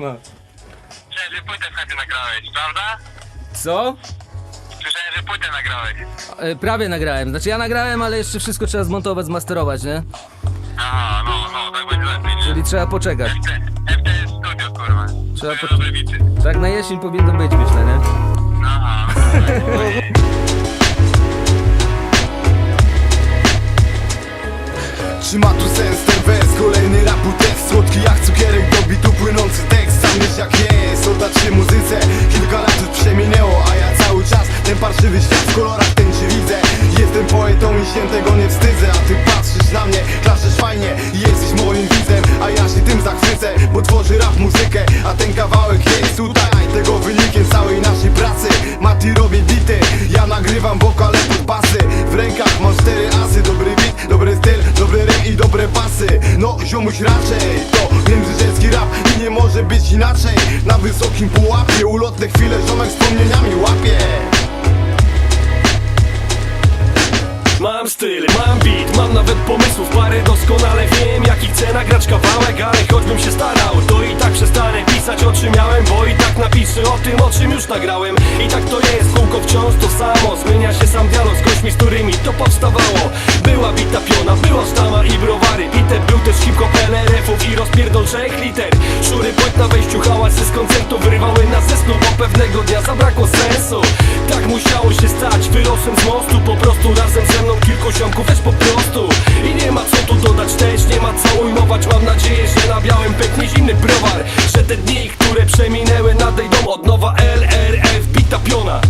No. Słyszałem, że płytę w chacie nagrałeś, prawda? Co? Słyszałem, że płytę nagrałeś. E, prawie nagrałem. Znaczy ja nagrałem, ale jeszcze wszystko trzeba zmontować, zmasterować, nie? Aha, no, no, tak będzie lepiej, nie? Czyli trzeba poczekać. FT, FT jest studio, kurwa. Trzeba po- dobre bity. Tak na jesień powinno być, myślę, nie? Aha, no, Czy ma tu sens ten wers? Kolejny tekst Słodki jak cukierek do bitu płynący tekst Sam wiesz jak jest, oddać się muzyce Kilka lat już przeminęło, a ja cały czas Ten parszywy świat w kolorach ten czy widzę Jestem poetą i się tego nie wstydzę. A ty patrzysz na mnie, klaszesz fajnie I jesteś moim widzem, a ja się tym zachwycę Bo tworzy rap muzykę, a ten kawałek jest tutaj Tego wynikiem całej naszej pracy. Mati robi Ziomuś raczej, to międzyrzecki rap i nie może być inaczej. Na wysokim pułapie, ulotne chwile ziomek wspomnieniami łapie. Mam styl, mam beat, mam nawet pomysłów parę Doskonale wiem jaki chcę nagrać kawałek Ale choćbym się starał, to i tak przestanę pisać o czym miałem Bo i tak napiszę o tym o czym już nagrałem. I tak to jest, kółko wciąż to samo. Zmienia się sam dialog z gośćmi, z którymi to powstawało. Była bita piona, była sztama i browary. Peter był też hip-hop LRF-ów i rozpierdol trzech liter. Szury płyt na wejściu, hałasy z koncertu Wyrywały nas ze snu, bo pewnego dnia zabrakło sensu. Tak musiało się stać, wyrosłem z mostu Po prostu razem ze mną kilku ziomków, weź po prostu. I nie ma co tu dodać też, nie ma co ujmować. Mam nadzieję, że na białym pęknie zimny browar te dni, które przeminęły nadejdą od nowa LRF, bita piona.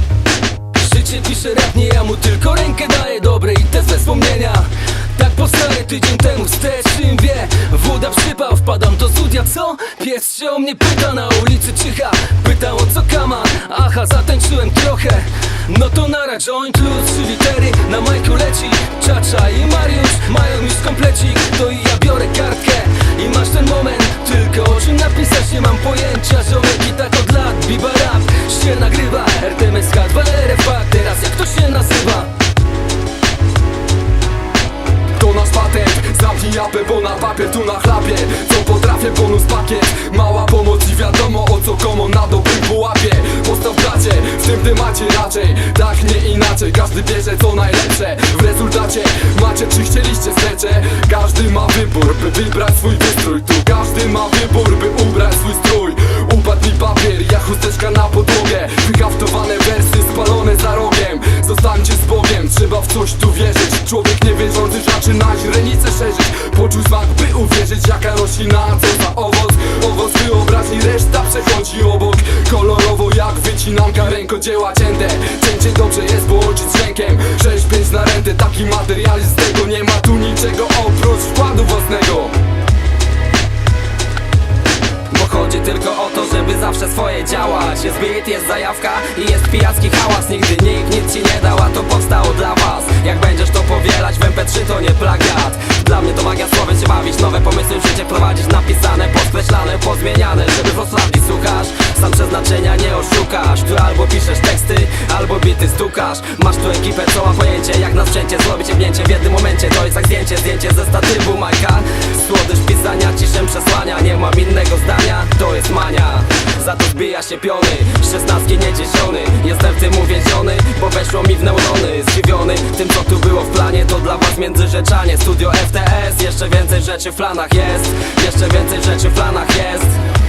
Życie pisze rap, nie ja mu tylko rękę daję dobre i te złe wspomnienia. Tak powstaje tydzień temu wstecz, czym wie? Woda przypał, wpadam do studia, co? Pies się o mnie pyta na ulicy Czycha Pytał o co kama, aha zatańczyłem trochę. No to nara joint luz, trzy litery Na majku leci. Czacza i Mariusz mają już komplecik To tu na chlapie Co potrafię, bonus pakiet. Mała pomoc i wiadomo o co komu na dobrym połapie Postaw bracie, w tym temacie raczej Tak nie inaczej, każdy bierze co najlepsze W rezultacie. Macie czy chcieliście strecze Każdy ma wybór, by wybrać swój wystrój. Tu każdy ma wybór, by ubrać swój strój roślina Co owoc, owoc wyobraźni Reszta przechodzi obok. Kolorowo jak wycinanka rękodzieła cięte. Cięcie dobrze jest połączyć z rękiem. 6-5 na rentę, taki materializm Z tego nie ma tu niczego oprócz wkładu własnego. Chodzi tylko o to, żeby zawsze swoje działać. Jest beat, jest zajawka i jest pijacki hałas. Nigdy nikt nic ci nie dał, a to powstało dla was. Jak będziesz to powielać w MP3 to nie plagiat Mnie to magia słowem się bawić Nowe pomysły w życie wprowadzić Napisane, podkreślane, pozmieniane oszukasz Tu albo piszesz teksty, albo bity stukasz. Masz tu ekipę, co ma pojęcie Jak na sprzęcie zrobić jebnięcie w jednym momencie To jest jak zdjęcie, zdjęcie ze statywu Majka Słodycz pisania, ciszę przesłania Nie mam innego zdania, to jest mania. Za to zbija się piony Szesnastki niedziesiony Jestem w tym uwięziony, bo weszło mi w neurony. Zdziwiony tym co tu było w planie To dla was międzyrzeczanie. Studio FTS Jeszcze więcej rzeczy w planach jest. Jeszcze więcej rzeczy w planach jest